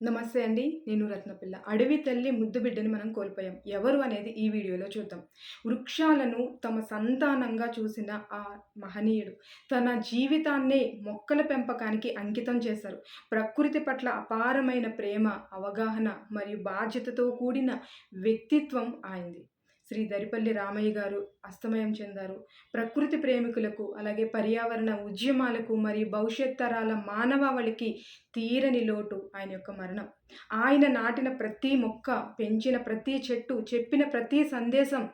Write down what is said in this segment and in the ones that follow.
నమస్తే అండి నేను రత్నపిల్ల. అడవి తల్లి ముద్దు బిడ్డని మనం కోల్పోయాం. ఎవరు అనేది ఈ వీడియోలో చూద్దాం. వృక్షాలను తమ సంతానంగా చూసిన ఆ మహనీయుడు తన జీవితాన్నే మొక్కల పెంపకానికి అంకితం చేశారు. ప్రకృతి పట్ల అపారమైన ప్రేమ అవగాహన మరియు బాధ్యతతో కూడిన వ్యక్తిత్వం ఆయనది. శ్రీ దరిపల్లి రామయ్య గారు అస్తమయం చెందారు. ప్రకృతి ప్రేమికులకు అలాగే పర్యావరణ ఉద్యమాలకు మరియు భవిష్యత్ తరాల మానవావళికి తీరని లోటు ఆయన యొక్క మరణం. ఆయన నాటిన ప్రతి మొక్క పెంచిన ప్రతి చెట్టు చెప్పిన ప్రతి సందేశం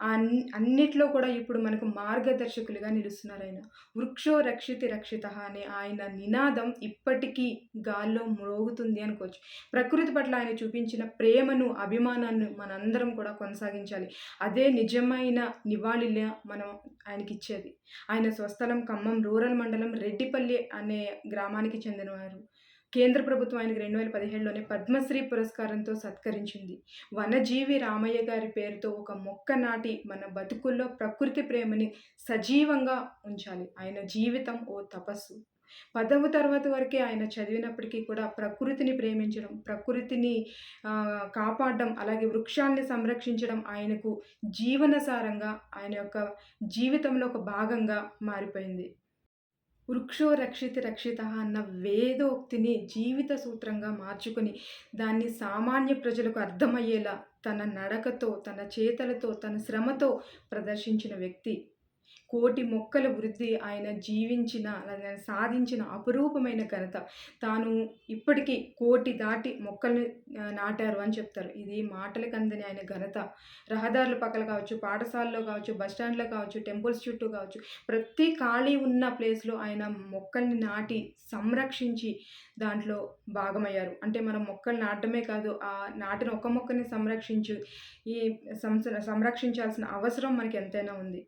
అన్నిట్లో కూడా ఇప్పుడు మనకు మార్గదర్శకులుగా నిలుస్తున్నారు ఆయన వృక్షో రక్షితి రక్షిత అనే ఆయన నినాదం ఇప్పటికీ గాల్లో మ్రోగుతుంది అనుకోవచ్చు. ప్రకృతి పట్ల ఆయన చూపించిన ప్రేమను అభిమానాన్ని మనందరం కూడా కొనసాగించాలి. అదే నిజమైన నివాళిలా మనం ఆయనకి ఇచ్చేది. ఆయన స్వస్థలం ఖమ్మం రూరల్ మండలం రెడ్డిపల్లి అనే గ్రామానికి చెందినవారు. కేంద్ర ప్రభుత్వం ఆయనకు రెండు వేల పదిహేడులోనే పద్మశ్రీ పురస్కారంతో సత్కరించింది. వనజీవి రామయ్య గారి పేరుతో ఒక మొక్క నాటి మన బతుకుల్లో ప్రకృతి ప్రేమని సజీవంగా ఉంచాలి. ఆయన జీవితం ఓ తపస్సు. పదవ తర్వాత వరకే ఆయన చదివినప్పటికీ కూడా ప్రకృతిని ప్రేమించడం ప్రకృతిని కాపాడడం అలాగే వృక్షాన్ని సంరక్షించడం ఆయనకు జీవనసారంగా ఆయన యొక్క జీవితంలో ఒక భాగంగా మారిపోయింది. వృక్షో రక్షిత రక్షిత అన్న వేదోక్తిని జీవిత సూత్రంగా మార్చుకొని దాన్ని సామాన్య ప్రజలకు అర్థమయ్యేలా తన నడకతో తన చేతలతో తన శ్రమతో ప్రదర్శించిన వ్యక్తి. కోటి మొక్కల వృద్ధి ఆయన జీవించిన సాధించిన అపురూపమైన ఘనత. తాను ఇప్పటికీ కోటి దాటి మొక్కల్ని నాటారు అని చెప్తారు. ఇది మాటలకు అందని ఆయన ఘనత. రహదారుల పక్కల కావచ్చు పాఠశాలలో కావచ్చు బస్టాండ్లో కావచ్చు టెంపుల్స్ చుట్టూ కావచ్చు ప్రతి ఖాళీ ఉన్న ప్లేస్లో ఆయన మొక్కల్ని నాటి సంరక్షించి దాంట్లో భాగమయ్యారు. అంటే మనం మొక్కలు నాటమే కాదు ఆ నాటిన ఒక్క మొక్కని సంరక్షించు ఈ సంరక్షించాల్సిన అవసరం మనకి ఎంతైనా ఉంది.